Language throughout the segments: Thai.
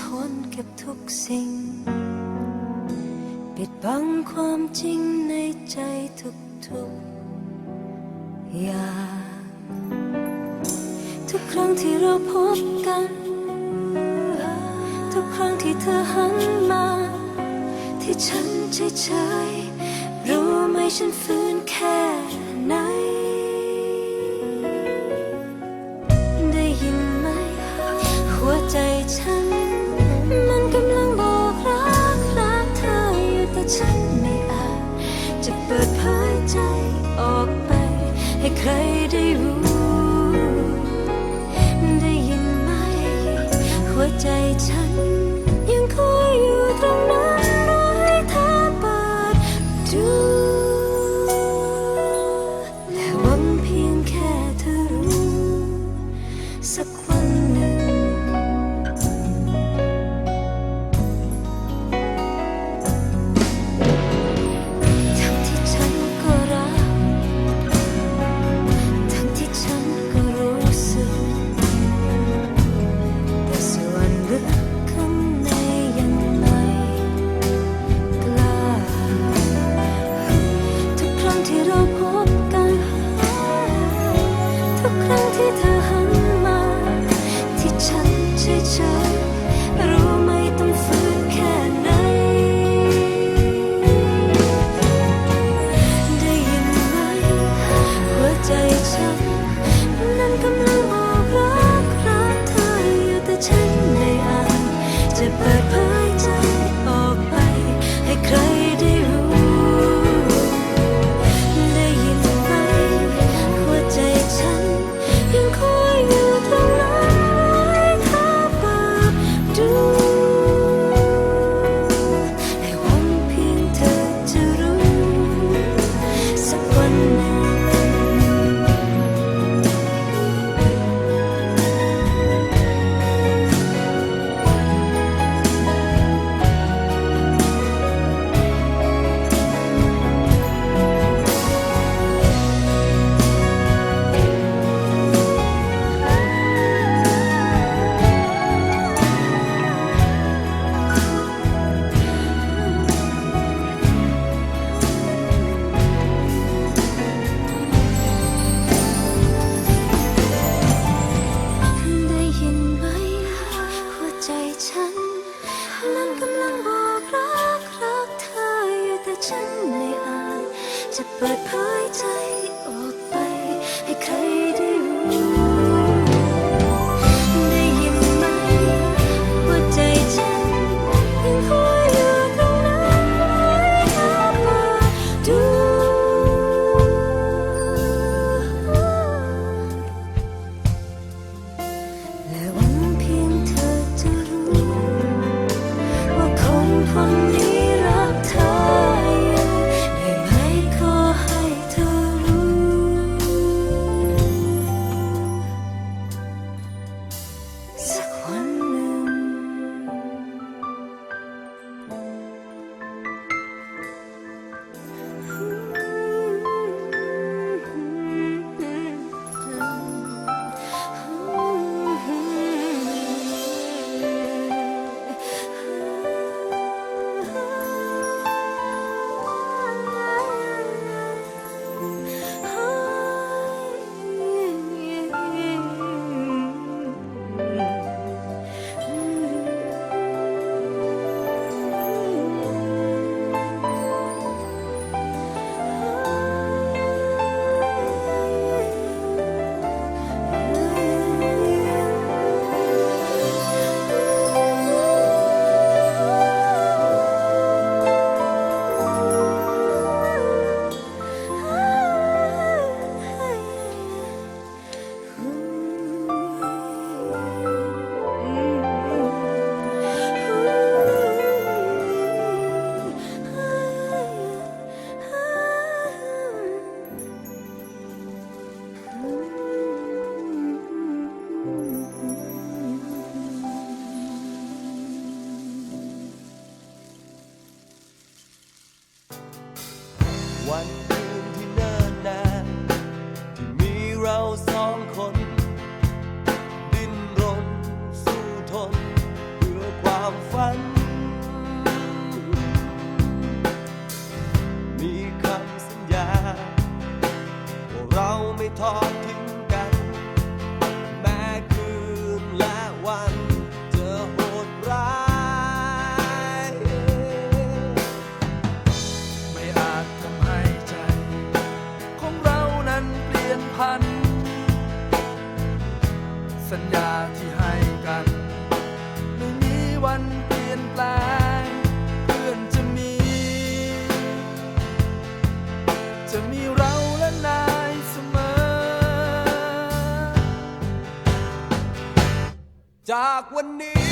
ทนเก็บทุกสิ่ง ปิดบังความจริงในใจทุกทุกอย่างทุกครั้งที่เราพบกัน ทุกครั้งที่เธอหันมา ที่ฉันเฉยๆรู้ไหมฉันฟื้นแค่ไหน love. จะเปิดเผยใจากวันนี้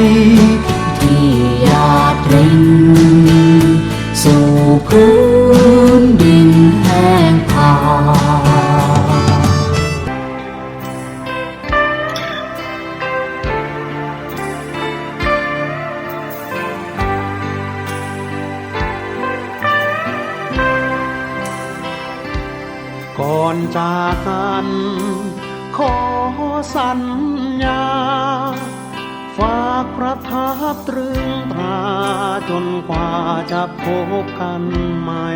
ไจะพบกันใหม่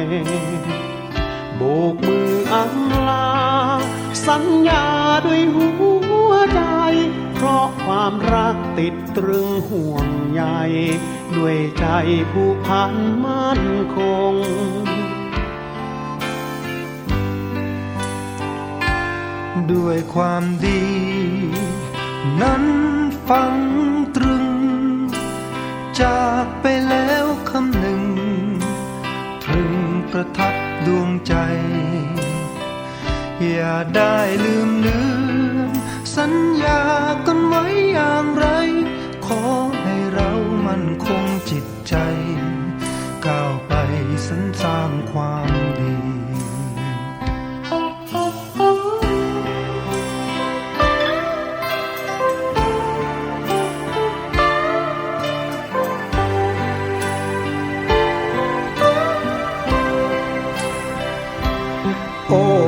โบกมืออำลา สัญญาด้วยหัวใจ เพราะความรักติดตรึงห่วงใยด้วยใจผู้พันมั่นคงด้วยความดี นั้นฟังตรึง จากไปแล้วคำหนึ่ง ตรึงประทับดวงใจ อย่าได้ลืมเลือนสัญญากันไว้อย่างไร ขอให้เรามันคงจิตใจ ก้าวไปสรรสร้างความดี